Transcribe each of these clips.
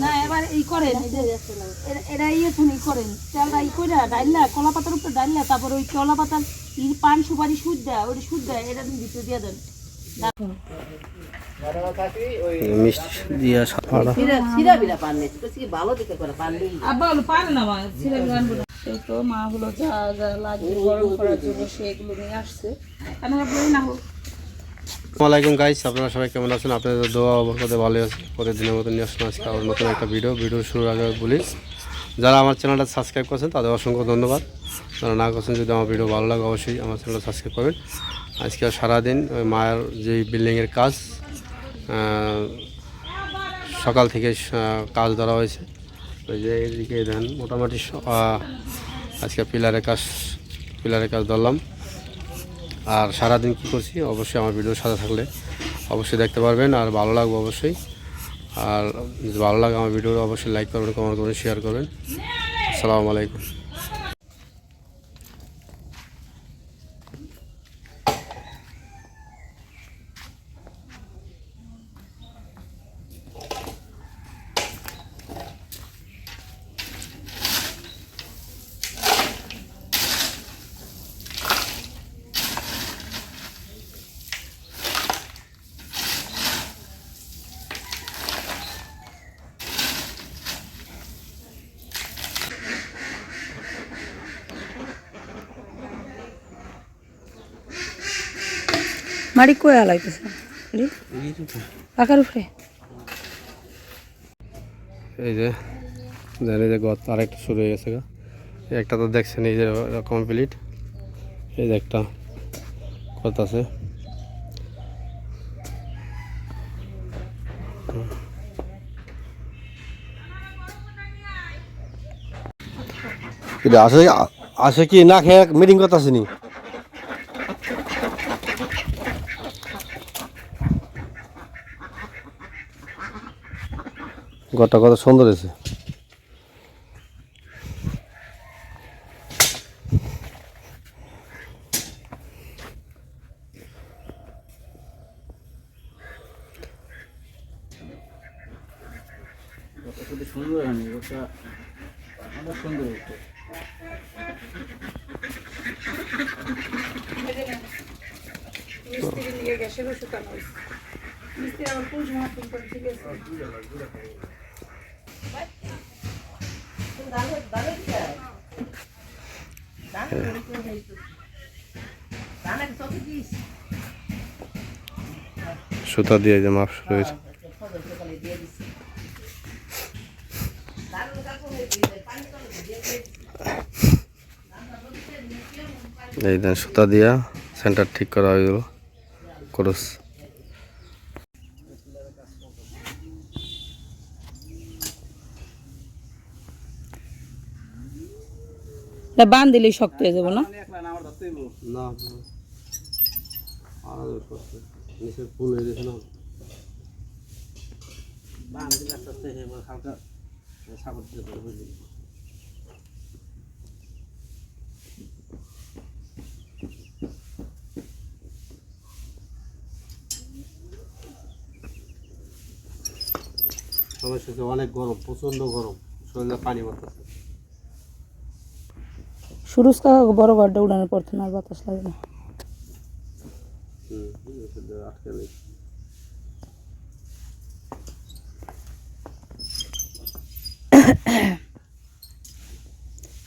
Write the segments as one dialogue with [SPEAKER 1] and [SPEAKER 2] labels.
[SPEAKER 1] না এবার এই করেন এরা- ইয়ে করেন। চালটা ই করে ডাইলা কলা পাতার উপরে ডাইলা তারপর ওই কলা পাতার পান সুপারি সুদ দেয় সুদ দেয় এটা ভিতরে দিয়ে দেন। যা যা লাগবে গরম করার জন্য সেগুলো নিয়ে আসছে। আমি বলি না হোক
[SPEAKER 2] আসসালামাইকুম গাইস আপনারা সবাই কেমন আছেন? আপনাদের দোয়া অবস্থা ভালো আছে। প্রতিদিনের মতো নিয়ে আসলাম আজকে আবার নতুন একটা ভিডিও ভিডিও শুরুর আগে বলি, যারা আমার চ্যানেলটা সাবস্ক্রাইব করছেন, তাদের অসংখ্য ধন্যবাদ। যারা না করছেন, যদি আমার ভিডিও ভালো লাগে, অবশ্যই আমার চ্যানেলটা সাবস্ক্রাইব করবেন। আজকে সারাদিন ওই মায়ের যে বিল্ডিংয়ের কাজ সকাল থেকে কাজ ধরা হয়েছে। ওই যে এদিকে দেন, মোটামুটি আজকে পিলারের কাজ পিলারের কাজ ধরলাম। আর সারাদিন কী করছি? অবশ্যই আমার ভিডিও সাথে থাকলে অবশ্যই দেখতে পারবেন আর ভালো লাগবে অবশ্যই। আর ভালো লাগে আমার ভিডিও অবশ্যই লাইক করবেন কমেন্ট করবেন শেয়ার করবেন। আসসালামু আলাইকুম।
[SPEAKER 1] মাড়ি কয়ে লাইতেছে পাকার উপরে।
[SPEAKER 2] এই যে এই যে গত আরেকটা শুরু হয়ে গেছে গা। এই একটা তো দেখছেন এই যে কমপ্লিট এই যে একটা কত আছে?
[SPEAKER 3] আসে আসে কি? না খেয়ে মিটিং করতে আসেনি? ঘরটা কত সুন্দর হয়েছে।
[SPEAKER 4] সুন্দর হয়নি ওটা অনেক সুন্দর হতো
[SPEAKER 1] মিস্ত্রি নিয়ে গেছে শুকানো মিস্ত্রি আবার কোন সময় ফোন করে ঠিক আছে।
[SPEAKER 2] সুতা দিয়ে যে মাপ শুরু হয়েছে। এই দেন সুতা দিয়া সেন্টার ঠিক করা হয়ে গেল। ক্রস।
[SPEAKER 1] বান দিলেই শক্ত হয়ে যাব না?
[SPEAKER 2] না নিচে ফুল হয়ে গেছে না?
[SPEAKER 4] বান দিলে আস্তে আস্তে এবার হালকা সাগর দিতে পারবে বুঝলি
[SPEAKER 2] সমস্যা হচ্ছে অনেক গরম প্রচণ্ড গরম শরীরে পানি পড়তেছে
[SPEAKER 1] সুরুজ বড় ঘরটা উড়ানোর পর থেকে আর বাতাস লাগে না।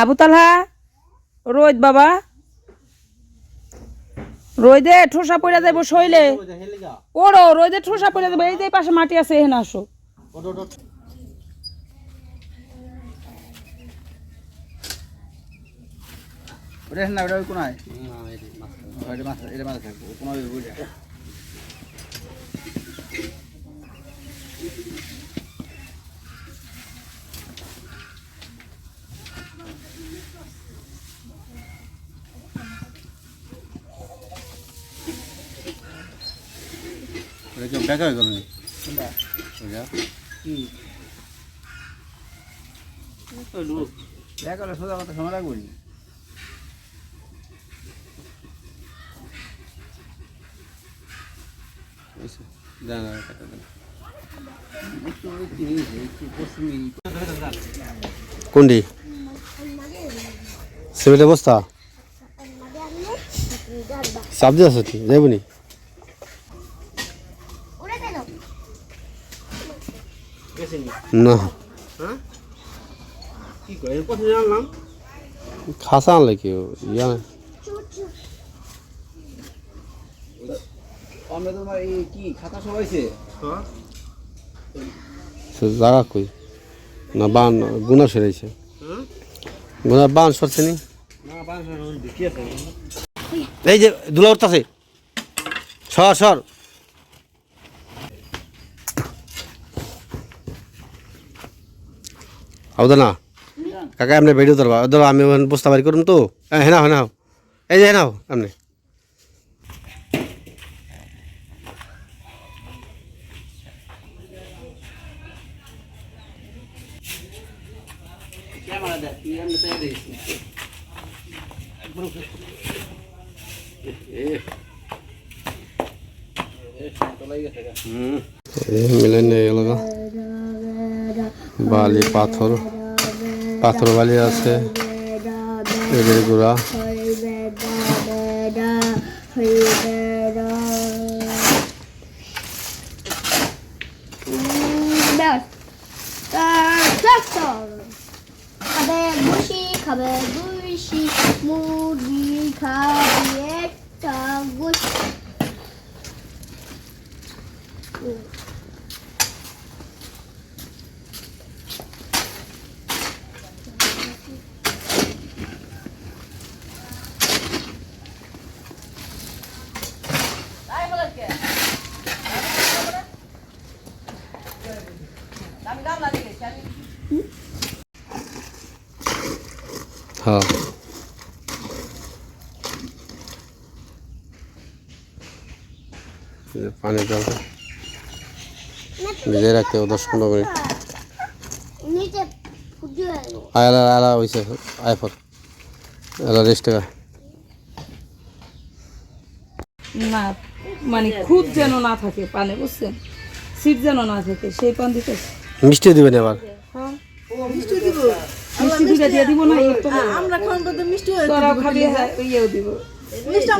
[SPEAKER 1] আবু তালহা, রোদ বাবা। রোদে ঠোসা পড়ে যাব শৈলে। ওরো, রোদে ঠোসা পড়ে যাব এই যে পাশে মাটি আছে, এখানে আসো।
[SPEAKER 4] ওটা না ওটা ওই কোনায়? ওটা মাছ এটা মাছ থাকবে কোনো বুঝে
[SPEAKER 2] এটা কি বেকার হয়ে গেল? ওইটা?
[SPEAKER 4] দেখা সোজা কথা সময় লাগবে না
[SPEAKER 2] বুঝছে? দেন
[SPEAKER 3] কোনটি? সিমেন্টের বস্তা? দিয়ে আছে তুই যাবনি না? খাসা আনলে কি ইয়া না।
[SPEAKER 4] আমরা তোমার এই কি খাতা সব হয়েছে?
[SPEAKER 3] সে জায়গা কই? না বান গুনা সরেছে গুনা বান সরছে নি?
[SPEAKER 2] না
[SPEAKER 3] এই যে দুলা উঠতেছে। সর সর। হও না কাকা এমনি ভিডিও ধরবা। ধরো আমি ওখানে বস্তা বাড়ি করুন তো। হ্যাঁ নাও হ্যাঁ এই যে নাও এমনি
[SPEAKER 4] ক্যামেরা দেখ তুই এমনি তাই দেখিস
[SPEAKER 3] এই মিলে নিয়ে গেল বালি পাথর। পাথর বালি আছে। এদের গুড়া
[SPEAKER 5] খাবে বসি খাবে বসি মুরগি খাবে একটা গোসি
[SPEAKER 3] হ্যাঁ এই যে পানি জল ভিজে রাখতে হবে দশ পনেরো মিনিট। আয়লা আয়লা হয়েছে রেস্ট টাকা।
[SPEAKER 1] না মানে খুব যেন না থাকে পানে বুঝছেন? সিট যেন না থাকে সেই পান দিতে।
[SPEAKER 3] মিষ্টিও দিবেন এবার।
[SPEAKER 1] মিষ্টি দুটা দিয়ে দিব না
[SPEAKER 6] আমরা খাওয়ান মিষ্টি হয়ে
[SPEAKER 1] তোরাও খাবি হ্যাঁ, ইয়েও দিব।
[SPEAKER 6] মিষ্টি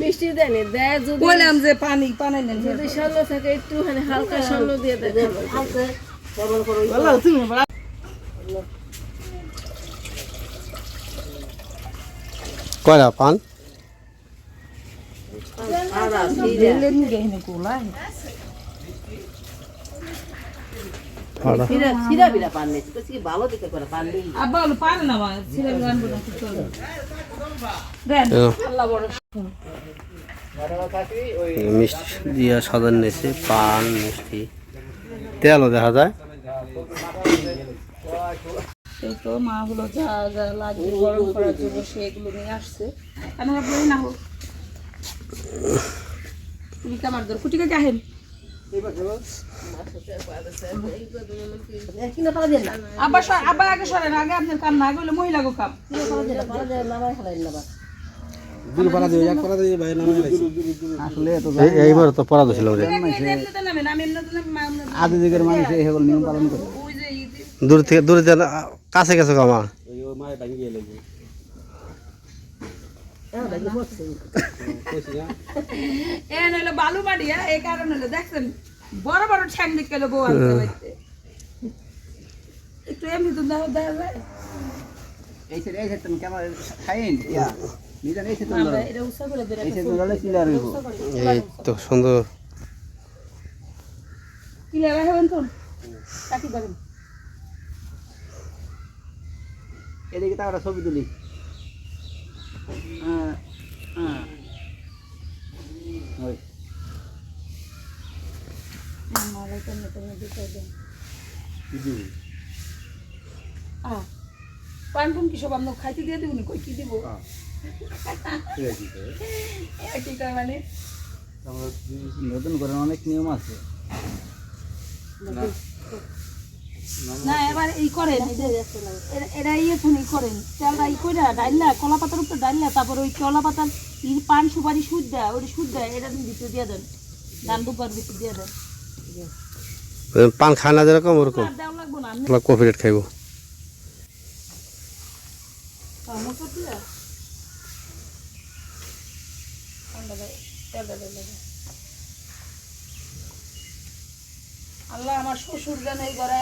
[SPEAKER 7] মিষ্টি দেয় যদি
[SPEAKER 1] বললাম যে পানি পানি নেন
[SPEAKER 7] যদি স্বর্ণ থাকে একটুখানি হালকা স্বর্ণ দিয়ে দেয়
[SPEAKER 3] কয়লা পান?
[SPEAKER 1] লেলেন
[SPEAKER 2] মিষ্টি দিয়া সাজান নিয়েছে পান মিষ্টি। তেলও দেখা যায়।
[SPEAKER 1] সেই তো মা হলো যা যা লাগবে গরম করার জন্য সেগুলো নিয়ে আসছে। আপনারা বই না হোক তুমি কামার দর কুটি কাকে আগে সরেন আগে আপনার কাম না গেলে মহিলা গো কাম।
[SPEAKER 3] এইবার তো পড়া দিছিল
[SPEAKER 4] আদি দিকের মানুষ এই সকল নিয়ম পালন করে।
[SPEAKER 1] ওই যে ই যে-
[SPEAKER 3] দূর থেকে দূরে যেন কাছে গেছে কামা
[SPEAKER 1] এ নইলে বালু মাটি হ্যাঁ এই কারণে হলো দেখছেন বড় বড় ঠ্যাং বউ আনতে পারতে একটু এমনি তো দেখা যায়।
[SPEAKER 4] এই এই তুমি খাইন? এই
[SPEAKER 3] তো সুন্দর।
[SPEAKER 1] তো
[SPEAKER 4] এদিকে তার ছবি তুলি। ওই
[SPEAKER 1] আহ পান ফুন কি সব আমরা খাইতে দিয়ে দিব কই কি দিব মানে
[SPEAKER 4] নতুন করে অনেক নিয়ম আছে
[SPEAKER 1] না এবার এই করেন এই যে এরা- এরা ইয়ে শুনি করেন। চালটা ই করে ডাইলা কলা পাতার উপর ডাইলা তারপর ওই কলা পাতার পান সুপারি সুদ দেয় ওই সুদ দেয় এটা ভিতরে দিয়ে দেন। ধান দুপার ভিতরে দিয়ে দেন।
[SPEAKER 2] পান খায় না যেরকম ওরকম। কফি রেট খাইবো।
[SPEAKER 1] আল্লাহ আমার শ্বশুর যেন এই ঘরে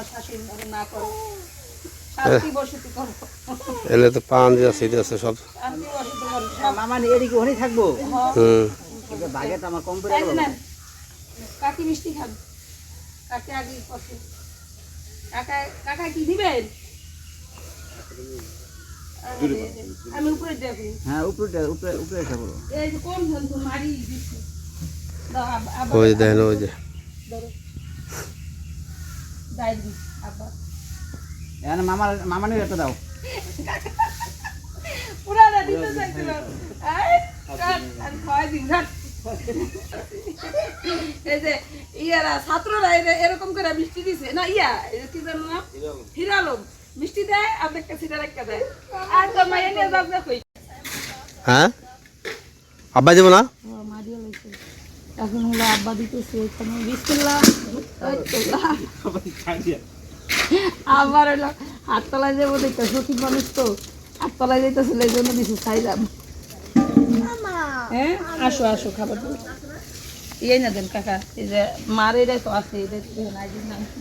[SPEAKER 1] আমার শাশুড়ি না করে। শান্তি বসতি করো।
[SPEAKER 2] এলে তো পান আছে আছে সব।
[SPEAKER 8] মামা এদিকে ওখানেই থাকব?
[SPEAKER 2] হুম।
[SPEAKER 8] বাগে আমার কম করে।
[SPEAKER 1] কাকি মিষ্টি কাকি আগে কাকা কাকা কি দিবেন? আমি উপরে দেখি
[SPEAKER 8] হ্যাঁ উপরে উপরে উপরে থাকব
[SPEAKER 1] এই যে কোন মারি দিচ্ছে দাও আব- আবার
[SPEAKER 2] ওই দেখেন ওই যে।
[SPEAKER 1] ধরো। ডাইরি আবার
[SPEAKER 8] এখানে মামার মামানের একটা দাও।
[SPEAKER 1] পুরানা দিতে চাইছিল আর খাওয়াই দিন এই যে ইয়ারা ছাত্ররা এরকম করে মিষ্টি দিছে। না ইয়া কি জানো না? হিরালম। মিষ্টি দেয় আপনার কাছে একটা দেয়। আর তো মাইয়া নিয়ে
[SPEAKER 2] হ্যাঁ? আব্বা যাব না?
[SPEAKER 1] এখন হলো আব্বা দিতেছে এখানে। বিসমিল্লাহ। আবার হলো হাততলায় যাব দেখতে সঠিক মানুষ তো। হাততলায় যেতেছিল এই জন্য দিছে চাইলাম হ্যাঁ আসো আসো খাবার দাও। ইয়ে না দেন কাকা এই যে মার এটাই তো আছে এটা দেখুন আইডির নাম কি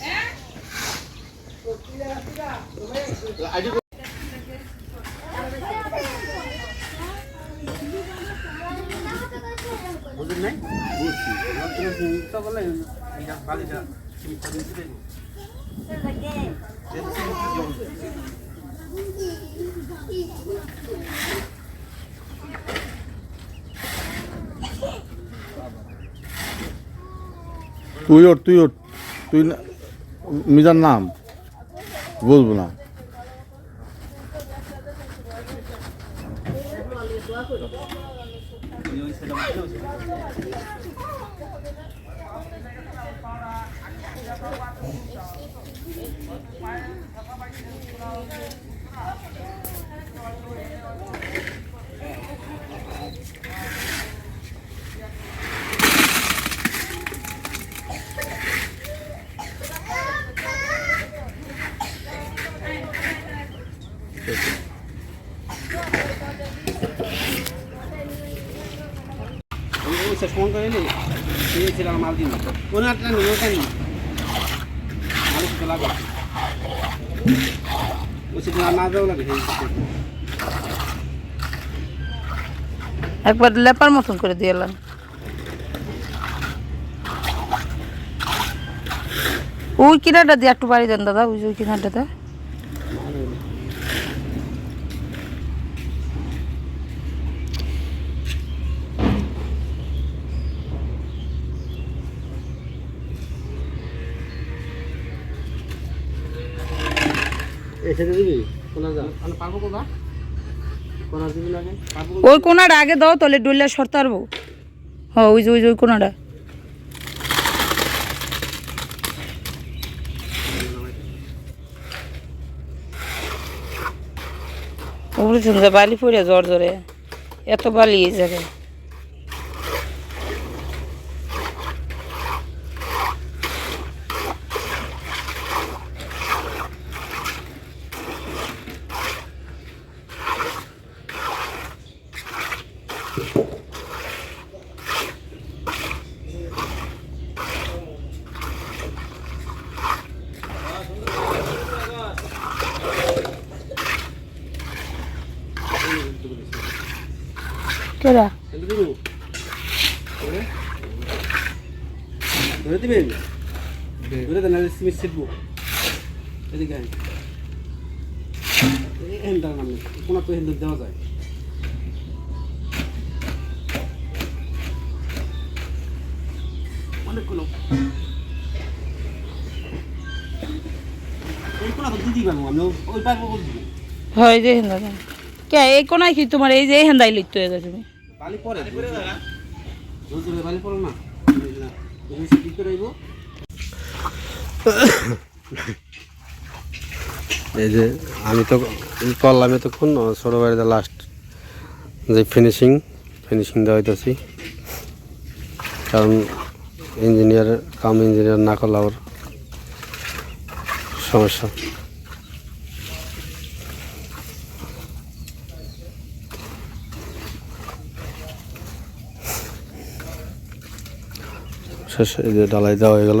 [SPEAKER 1] হ্যাঁ।
[SPEAKER 8] বুঝলেন নাই বুঝছি তো বলে বালিটা
[SPEAKER 6] তুই ওর তুই ওর তুই মিজার নাম। বলব না
[SPEAKER 8] শেষ ফোন করে এলি নিয়েছিলাম মাল দিন একটা নিয়ে ওটা নিই মালিক তো লাগবে ওষুধ না না দেওয়া লাগে
[SPEAKER 1] একবার লেপার মতন করে দিয়ে এলাম। ওই কিনারটা দিয়ে একটু বাড়ি দেন দাদা ওই কিনারটাতে।
[SPEAKER 9] এসে দিবি? কোনা যা।
[SPEAKER 8] পারব কোথা?
[SPEAKER 9] কোনা দিবি না
[SPEAKER 1] ওই কোনাটা আগে দাও তাহলে ডুলে সরতে পারব। হ্যাঁ ওই যে ওই যে ওই কোনাটা। বালি পড়ে জ্বর জ্বরে। এত বালি এই জায়গায়। কেরা
[SPEAKER 8] ধরে দিবেন ধরে দেন আর যায় অনেকগুলো
[SPEAKER 1] হয় যে হেন্দা কে এই কোনায় কি তোমার এই যে হেন্দাই লিখতে হয়ে গেছে তুমি?
[SPEAKER 8] বালি পরে রোজ বালি পড়ো না তুমি কি করে আইবো
[SPEAKER 2] এই যে আমি তো করলাম এতক্ষণ ছোটো বাড়িতে লাস্ট যে ফিনিশিং ফিনিশিং দেওয়া হইতেছি। কারণ ইঞ্জিনিয়ার কাম ইঞ্জিনিয়ার না করলে আবার সমস্যা। শেষ এই যে ডালাই দেওয়া হয়ে গেল।